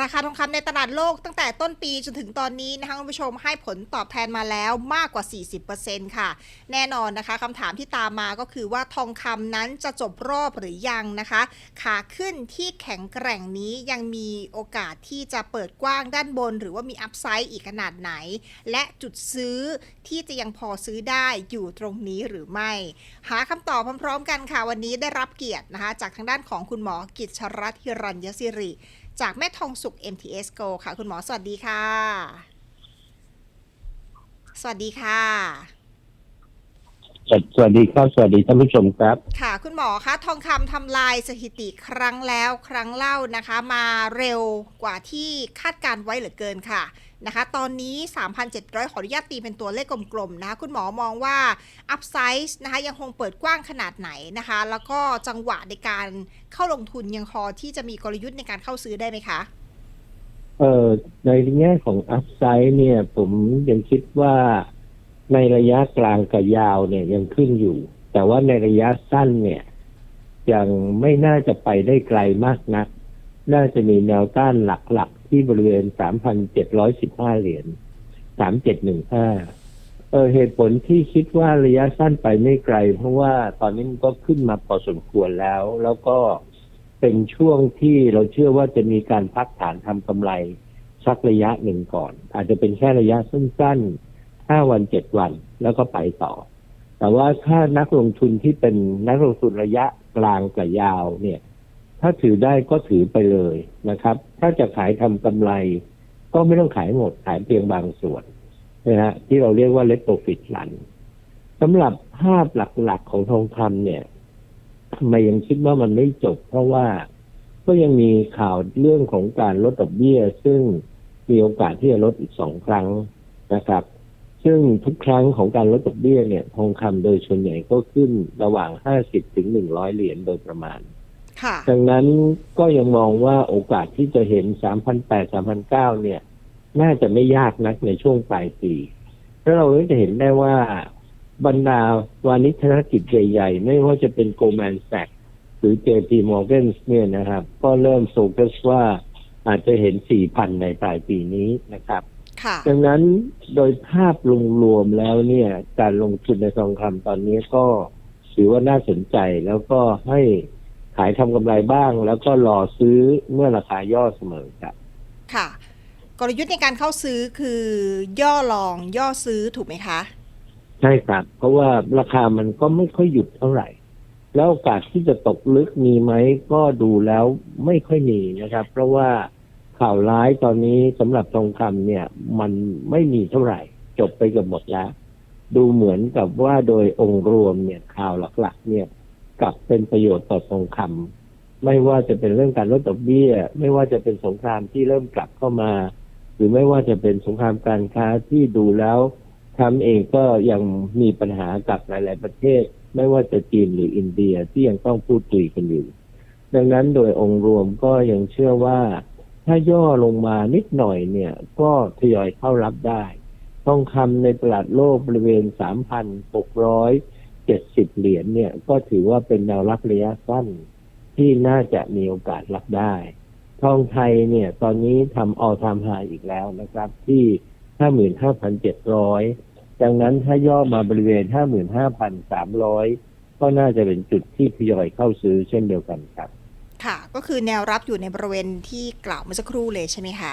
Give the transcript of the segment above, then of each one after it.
ราคาทองคำในตลาดโลกตั้งแต่ต้นปีจนถึงตอนนี้นะคะคุณผู้ชมให้ผลตอบแทนมาแล้วมากกว่า 40%ค่ะ แน่นอนนะคะคำถามที่ตามมาก็คือว่าทองคำนั้นจะจบรอบหรือยังนะคะ ขาขึ้นที่แข็งแกร่งนี้ยังมีโอกาสที่จะเปิดกว้างด้านบน หรือว่ามีอัพไซด์อีกขนาดไหน และจุดซื้อที่จะยังพอซื้อได้อยู่ตรงนี้หรือไม่ หาคำตอบพร้อมๆ กันค่ะวันนี้ได้รับเกียรตินะคะจากทางด้านของคุณหมอกิจชรัตน์ฮิรัญยศิริ จากแม่ทองสุข MTS Go ค่ะ คุณหมอสวัสดีค่ะ สวัสดีค่ะ สวัสดีครับสวัสดีท่านผู้ชมครับ ค่ะ คุณหมอคะทองคำทำลายสถิติครั้งแล้วครั้งเล่านะคะ มาเร็วกว่าที่คาดการไว้เหลือเกินค่ะนะคะ ตอนนี้ 3,700 ขออนุญาตตีเป็นตัวเลขกลมๆนะคะ คุณหมอมองว่าอัพไซส์นะคะยังคงเปิดกว้างขนาดไหนนะคะ แล้วก็จังหวะในการเข้าลงทุนยังพอที่จะมีกลยุทธ์ในการเข้าซื้อได้ไหมคะเอ่อในแง่ของอัพไซด์เนี่ย ผมยังคิดว่า ในระยะกลางกับยาวเนี่ยยังขึ้นอยู่ แต่ว่าในระยะสั้นเนี่ย ยังไม่น่าจะไปได้ไกลมากนัก น่าจะมีแนวต้านหลักๆ ที่บริเวณ 3,715 เหรียญ 3,715 เออเหตุผลที่คิดว่าระยะสั้นไปไม่ไกล เพราะว่าตอนนี้มันก็ขึ้นมาพอสมควรแล้ว แล้วก็เป็นช่วงที่เราเชื่อว่าจะมีการพักฐานทำกำไรสักระยะหนึ่งก่อน อาจจะเป็นแค่ระยะสั้นๆ ห้าวันเจ็ดวัน แล้วก็ไปต่อ แต่ว่าถ้านักลงทุนที่เป็นนักลงทุนระยะกลางกับยาวเนี่ย ถ้าถือได้ก็ถือไปเลยนะครับ ถ้าจะขายทำกำไร ก็ไม่ต้องขายหมดขายเพียงบางส่วนนะฮะที่เราเรียกว่าเลตโตฟิตลันสำหรับภาพหลักๆของทองคำเนี่ยทำไมยังคิดว่ามันไม่จบ เพราะว่าก็ยังมีข่าวเรื่องของการลดดอกเบี้ย ซึ่งมีโอกาสที่จะลดอีกสองครั้งนะครับ ซึ่งทุกครั้งของการลดดอกเบี้ยเนี่ย ทองคำโดยส่วนใหญ่ก็ขึ้นระหว่างห้าสิบถึงหนึ่งร้อยเหรียญโดยประมาณค่ะดังนั้นก็ยังมองว่าโอกาสที่จะเห็น 3,800 3,900 เนี่ย น่าจะไม่ยากนักในช่วงปลายปีแล้วเราก็จะเห็นได้ว่าบรรดาวานิชธนกิจใหญ่ๆ ไม่ว่าจะเป็น Goldman Sachs หรือ JP Morgan เนี่ยนะครับ ก็เริ่มโฟกัสว่าอาจจะเห็น 4,000 ในปลายปีนี้นะครับค่ะ ดังนั้นโดยภาพรวมๆแล้วเนี่ย การลงทุนในทองคำตอนนี้ก็ถือว่าน่าสนใจแล้วก็ให้ขายทำกำไรบ้าง แล้วก็รอซื้อเมื่อราคาย่อเสมอครับค่ะ กลยุทธ์ในการเข้าซื้อคือย่อลองย่อซื้อถูกไหมคะ ใช่ครับ เพราะว่าราคามันก็ไม่ค่อยหยุดเท่าไหร่ แล้วโอกาสที่จะตกลึกมีไหมก็ดูแล้วไม่ค่อยมีนะครับ เพราะว่า ข่าวร้ายตอนนี้สำหรับทองคำเนี่ย มันไม่มีเท่าไหร่ จบไปเกับหมดแล้ว ดูเหมือนกับว่าโดยองค์รวมเนี่ยข่าวหลัก ๆ เนี่ยกลับเป็นประโยชน์ต่อทองคำไม่ว่าจะเป็นเรื่องการลดดอกเบี้ย ไม่ว่าจะเป็นสงครามที่เริ่มกลับเข้ามา หรือไม่ว่าจะเป็นสงครามการค้าที่ดูแล้วทำเองก็ยังมีปัญหากับหลาย ๆ ประเทศ ไม่ว่าจะจีนหรืออินเดียที่ยังต้องพูดคุยกันอยู่ ดังนั้นโดยองค์รวมก็ยังเชื่อว่า ถ้าย่อลงมานิดหน่อยเนี่ย ก็ทยอยเข้ารับได้ทองคำในตลาดโลกบริเวณ 3,670 เหรียญเนี่ย ก็ถือว่าเป็นแนวรับระยะสั้นที่น่าจะมีโอกาสรับได้ ทองไทยเนี่ย ตอนนี้ทำออทามไฮอีกแล้วนะครับ ที่ 55,700 ดังนั้นถ้าย่อมาบริเวณ 55,300 ก็น่าจะเป็นจุดที่ทยอยเข้าซื้อเช่นเดียวกันครับ ค่ะ ก็คือแนวรับอยู่ในบริเวณที่กล่าวเมื่อสักครู่เลยใช่ไหมคะ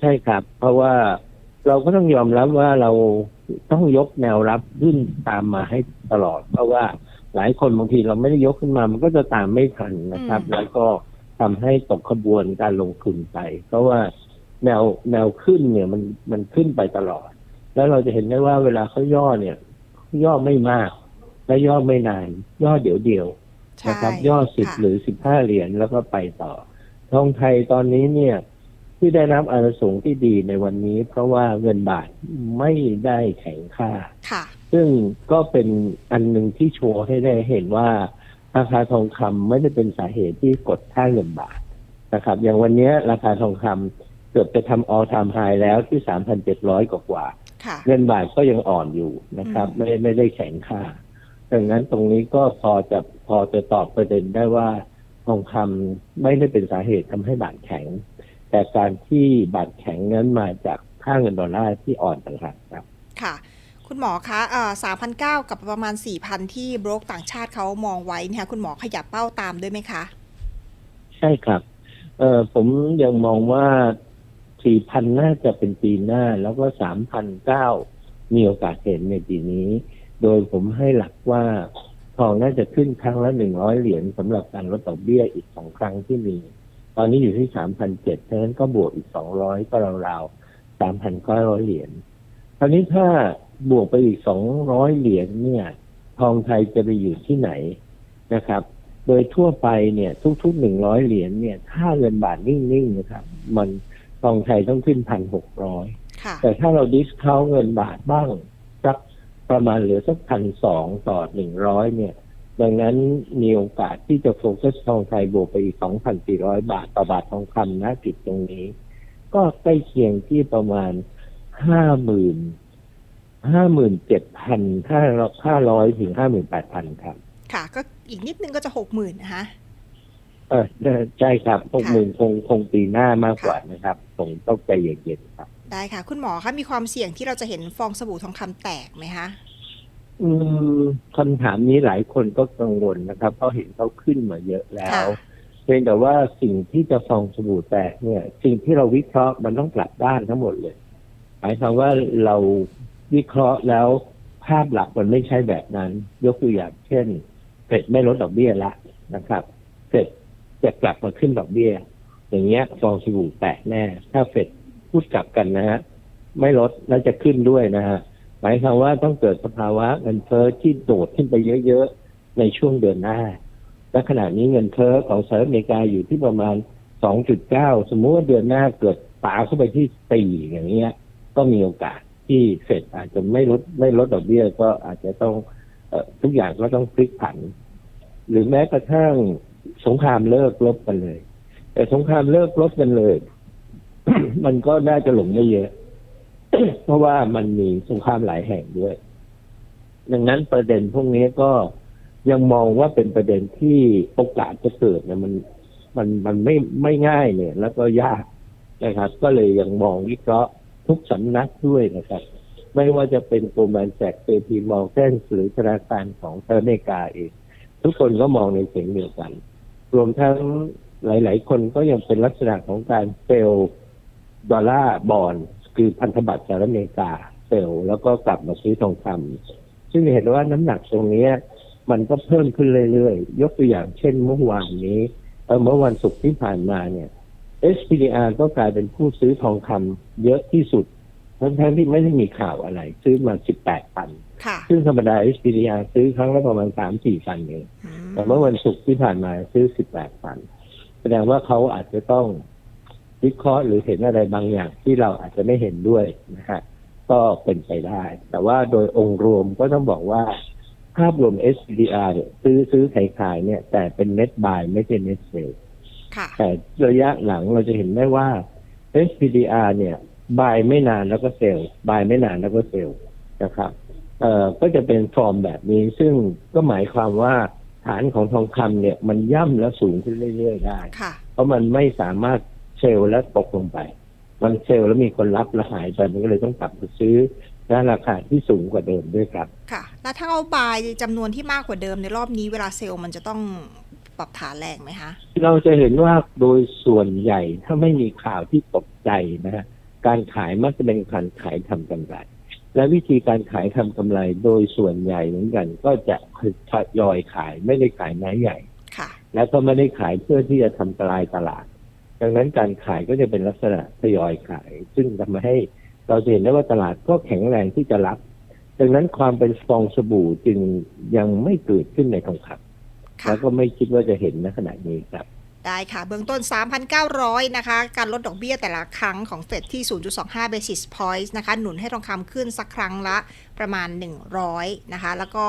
ใช่ครับ เพราะว่าเราก็ต้องยอมรับว่าเราต้องยกแนวรับขึ้นตามมาให้ตลอด เพราะว่าหลายคนบางทีเราไม่ได้ยกขึ้นมา มันก็จะตามไม่ทันนะครับอืมแล้วก็ทำให้ตกขบวนการลงทุนไป เพราะว่าแนวแนวขึ้นเนี่ยมันมันขึ้นไปตลอด แล้วเราจะเห็นได้ว่าเวลาเขาย่อเนี่ยย่อไม่มากและย่อไม่นาน ย่อเดี๋ยวเดียวใช่ นะครับย่อสิบค่ะหรือสิบห้าเหรียญแล้วก็ไปต่อ ทองไทยตอนนี้เนี่ย ที่ได้รับอานิสงส์ที่ดีในวันนี้ เพราะว่าเงินบาทไม่ได้แข็งค่าค่ะซึ่งก็เป็นอันหนึ่งที่โชว์ให้ได้เห็นว่าราคาทองคำไม่ได้เป็นสาเหตุที่กดค่าเงินบาทนะครับ อย่างวันนี้ราคาทองคำเกือบจะทำออทามไฮแล้วที่สามพันเจ็ดร้อยกว่าๆค่ะเงินบาทก็ยังอ่อนอยู่นะครับอืมไม่ไม่ได้แข็งค่า ดังนั้นตรงนี้ก็พอจะพอจะตอบประเด็นได้ว่าทองคำไม่ได้เป็นสาเหตุทำให้บาทแข็งแแต่การที่บาทแข็งนั้นมาจากค่าเงินดอลลาร์ที่อ่อนต่างหากครับ ค่ะ คุณหมอคะเอ่อ3,900กับประมาณ4,000ที่โบรกต่างชาติเขามองไว้เนี่ยคุณหมอขยับเป้าตามด้วยไหมคะ ใช่ครับ เออผมยังมองว่า4,000น่าจะเป็นปีหน้า แล้วก็3,900มีโอกาสเห็นในปีนี้ โดยผมให้หลักว่าทองน่าจะขึ้นครั้งละ100เหรียญสำหรับการลดดอกเบี้ยอีกสองครั้งที่มี ตอนนี้อยู่ที่3,700ฉะนั้นก็บวกอีก200ก็ราวๆ3,900เหรียญคราวนี้ถ้าบวกไปอีก200เหรียญเนี่ย ทองไทยจะไปอยู่ที่ไหนนะครับ โดยทั่วไปเนี่ยทุกๆหนึ่งร้อยเหรียญเนี่ยถ้าเงินบาทนิ่งๆนะครับ มันทองไทยต้องขึ้นพันหกร้อยค่ะแต่ถ้าเราดิสคาวเงินบาทบ้างสัก ประมาณเหลือสักพันสองต่อหนึ่งร้อยเนี่ย ดังนั้นมีโอกาสที่จะโฟกัสทองไทยบวกไปอีกสองพันสี่ร้อยบาทต่อบาททองคำนะจุดตรงนี้ ก็ใกล้เคียงที่ประมาณห้าหมื่นห้าหมื่นเจ็ดพันห้าห้าร้อยถึงห้าหมื่นแปดพันครับ ค่ะ ก็อีกนิดนึงก็จะ60,000นะคะเออใช่ครับพวกค่ะมึงคงคงปีหน้ามากกว่านะครับคงต้องใจเย็นๆครับ ได้ค่ะ คุณหมอคะมีความเสี่ยงที่เราจะเห็นฟองสบู่ทองคำแตกไหมคะอืมคำถามนี้หลายคนก็กังวลนะครับเพราะเห็นเขาขึ้นมาเยอะแล้วค่ะเพียงแต่ว่าสิ่งที่จะฟองสบู่แตกเนี่ย สิ่งที่เราวิเคราะห์มันต้องกลับด้านทั้งหมดเลยหมายความว่าเราวิเคราะห์แล้วภาพหลักมันไม่ใช่แบบนั้น ยกตัวอย่างเช่นเฟดไม่ลดดอกเบี้ยละนะครับเฟดจะกลับมาขึ้นดอกเบี้ย อย่างเงี้ยฟองสบู่แตกแน่ ถ้าเฟด พูดกลับกันนะฮะไม่ลดแล้วจะขึ้นด้วยนะฮะหมายความว่าต้องเกิดสภาวะเงินเฟ้อที่โดดขึ้นไปเยอะๆ ในช่วงเดือนหน้า และขณะนี้เงินเฟ้อของสหรัฐอเมริกาอยู่ที่ประมาณ 2.9 สมมุติว่าเดือนหน้าเกิดปาเข้าไปที่สี่อย่างเงี้ย ก็มีโอกาสที่เฟดอาจจะไม่ลดไม่ลดดอกเบี้ยก็อาจจะต้องอทุกอย่างก็ต้องพลิกผัน หรือแม้กระทั่งสงครามเลิกลบกันเลย แต่สงครามเลิกลบกันเลย มันก็น่าจะหลงได้เยอะ เพราะว่ามันมีสงครามหลายแห่งด้วย ดังนั้นประเด็นพวกนี้ก็ยังมองว่าเป็นประเด็นที่โอกาสจะเกิดเนี่ยมันมันมันไม่ไม่ง่ายเนี่ย แล้วก็ยากนะครับ ก็เลยยังมองวิเคราะห์ทุกสำนักด้วยนะครับ ไม่ว่าจะเป็นโกลแมนแซกเ p พีมอลแกนหรือธนาคารของสหรัฐอเมริกาเองทุกคนก็มองในเสียงเดียวกัน รวมทั้งหลาย ๆ คนก็ยังเป็นลักษณะของการเซล ดอลลาร์บอลคือพันธบัตรสหรัฐอเมริกาเซลล์แล้วก็กลับมาซื้อทองคำซึ่งเห็นว่าน้ำหนักตรงเนี้ยมันก็เพิ่มขึ้นเรื่อยๆ ยกตัวอย่างเช่นเมื่อวานนี้เอ่อเมื่อวันศุกร์ที่ผ่านมาเนี่ย SPDR ก็กลายเป็นผู้ซื้อทองคำเยอะที่สุดทั้งๆที่ไม่ได้มีข่าวอะไร ซื้อมา 18ปันค่ะซึ่งธรรมดา SPDR ซื้อครั้งละประมาณ 3-4ปันเองอืมแต่เมื่อวันศุกร์ที่ผ่านมาซื้อ 18ปัน แสดงว่าเขาอาจจะต้อง วิเคราะห์หรือเห็นอะไรบางอย่างที่เราอาจจะไม่เห็นด้วยนะฮะก็เป็นไปได้ แต่ว่าโดยองค์รวมก็ต้องบอกว่าภาพรวม SPDR เนี่ยซื้อซื้อขายขายเนี่ย แต่เป็น net buy ไม่ใช่ net sell ค่ะแต่ระยะหลังเราจะเห็นได้ว่า SPDR เนี่ยบายไม่นานแล้วก็เซลล์บายไม่นานแล้วก็เซลล์นะครับเอ่อก็จะเป็นฟอร์มแบบนี้ ซึ่งก็หมายความว่าฐานของทองคำเนี่ย มันย่ำและสูงขึ้นเรื่อยๆได้ค่ะเพราะมันไม่สามารถ เซลล์และตกลงไป มันเซลล์แล้วมีคนรับและหายไปมันก็เลยต้องกลับมาซื้อและราคาที่สูงกว่าเดิมด้วยครับ ค่ะ แล้วถ้าเอาบายจำนวนที่มากกว่าเดิมในรอบนี้เวลาเซลล์มันจะต้องปรับฐานแรงไหมคะ เราจะเห็นว่าโดยส่วนใหญ่ถ้าไม่มีข่าวที่ตกใจนะฮะการขายมักจะเป็นการขายทำกำไร และวิธีการขายทำกำไรโดยส่วนใหญ่เหมือนกัน ก็จะทยอยขายไม่ได้ขายไม้ใหญ่ ค่ะ และก็ไม่ได้ขายเพื่อที่จะทำกลายตลาด ดังนั้นการขายก็จะเป็นลักษณะทยอยขาย ซึ่งทำให้เราจะเห็นได้ว่าตลาดก็แข็งแรงที่จะรับ ดังนั้นความเป็นฟองสบู่จึงยังไม่เกิดขึ้นในทองคำค่ะแล้วก็ไม่คิดว่าจะเห็นในขณะนี้ครับได้ค่ะ เบื้องต้น 3,900 นะคะ การลดดอกเบี้ยแต่ละครั้งของเฟดที่ 0.25 basis points นะคะ หนุนให้ทองคำขึ้นสักครั้งละประมาณ 100 นะคะ แล้วก็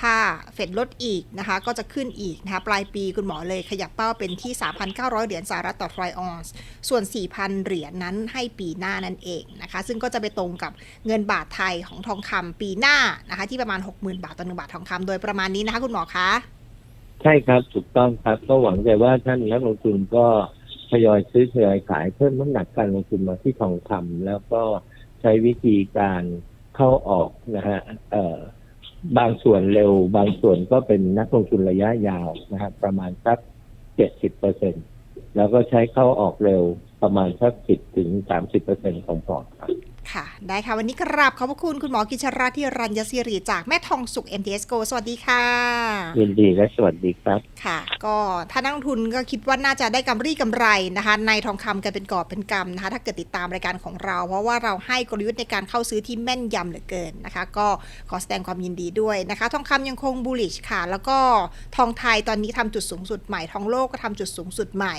ถ้าเฟดลดอีกนะคะ ก็จะขึ้นอีกนะคะปลายปีคุณหมอเลยขยับเป้าเป็นที่ 3,900 เหรียญสหรัฐต่อทรอยออนซ์ส่วน 4,000 เหรียญนั้นให้ปีหน้านั่นเองนะคะ ซึ่งก็จะไปตรงกับเงินบาทไทยของทองคำปีหน้านะคะ ที่ประมาณ 60,000 บาทต่อ1บาททองคำโดยประมาณนี้นะคะ คุณหมอคะ ใช่ครับถูกต้องครับ ก็หวังใจว่าท่านนักลงทุนก็ทยอยซื้อทยอยขายเพิ่มน้ำหนักการลงทุนมาที่ทองคำแล้วก็ใช้วิธีการเข้าออกนะฮะเอ่อ บางส่วนเร็ว บางส่วนก็เป็นนักลงทุนระยะยาวนะครับประมาณสักเจ็ดสิบเปอร์เซ็นแล้วก็ใช้เข้าออกเร็วประมาณสักสิบถึงสามสิบเปอร์เซ็นของพอร์ตครับค่ะ ได้ค่ะ วันนี้กราบขอบพระคุณคุณหมอกิชราที่รัญญศิริจากแม่ทองสุข MTS Go สวัสดีค่ะ ยินดีและสวัสดีครับ ค่ะ ก็ถ้านักลงทุนก็คิดว่าน่าจะได้กำไรกำไรนะคะ ในทองคำกันเป็นกอบเป็นกำนะคะ ถ้าเกิดติดตามรายการของเรา เพราะว่าเราให้กลยุทธ์ในการเข้าซื้อที่แม่นยำเหลือเกินนะคะ ก็ขอแสดงความยินดีด้วยนะคะ ทองคำยังคงบูลลิชค่ะ แล้วก็ทองไทยตอนนี้ทำจุดสูงสุดใหม่ทองโลกก็ทำจุดสูงสุดใหม่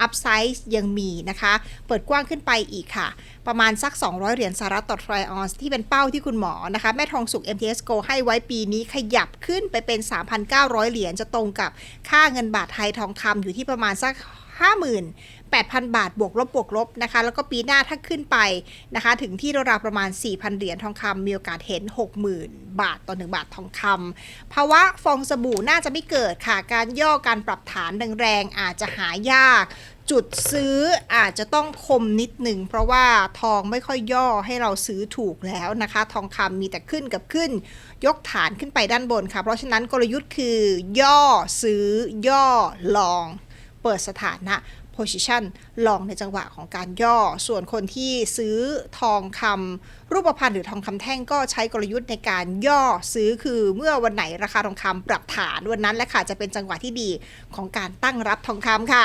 อัพไซส์ยังมีนะคะ เปิดกว้างขึ้นไปอีกค่ะ ประมาณสัก 200 เหรียญสหรัฐต่อทริออนซ์ที่เป็นเป้าที่คุณหมอนะคะแม่ทองสุก MTS Go ให้ไว้ปีนี้ขยับขึ้นไปเป็น 3,900 เหรียญจะตรงกับค่าเงินบาทไทยทองคำอยู่ที่ประมาณสัก 58,000 บาทบวกลบบวกลบนะคะ แล้วก็ปีหน้าถ้าขึ้นไปนะคะ ถึงที่ราวๆประมาณ 4,000 เหรียญทองคำมีโอกาสเห็น 60,000 บาทต่อ 1 บาททองคำภาวะฟองสบู่น่าจะไม่เกิดค่ะ การย่อการปรับฐานแรงๆอาจจะหายากจุดซื้ออาจจะต้องคมนิดหนึ่งเพราะว่าทองไม่ค่อยย่อให้เราซื้อถูกแล้วนะคะ ทองคำมีแต่ขึ้นกับขึ้น ยกฐานขึ้นไปด้านบนค่ะ เพราะฉะนั้นกลยุทธ์คือย่อซื้อย่อลอง เปิดสถานะ position ลองในจังหวะของการย่อ ส่วนคนที่ซื้อทองคำรูปพรรณหรือทองคำแท่งก็ใช้กลยุทธ์ในการย่อซื้อคือเมื่อวันไหนราคาทองคำปรับฐานวันนั้นแหละค่ะจะเป็นจังหวะที่ดีของการตั้งรับทองคำค่ะ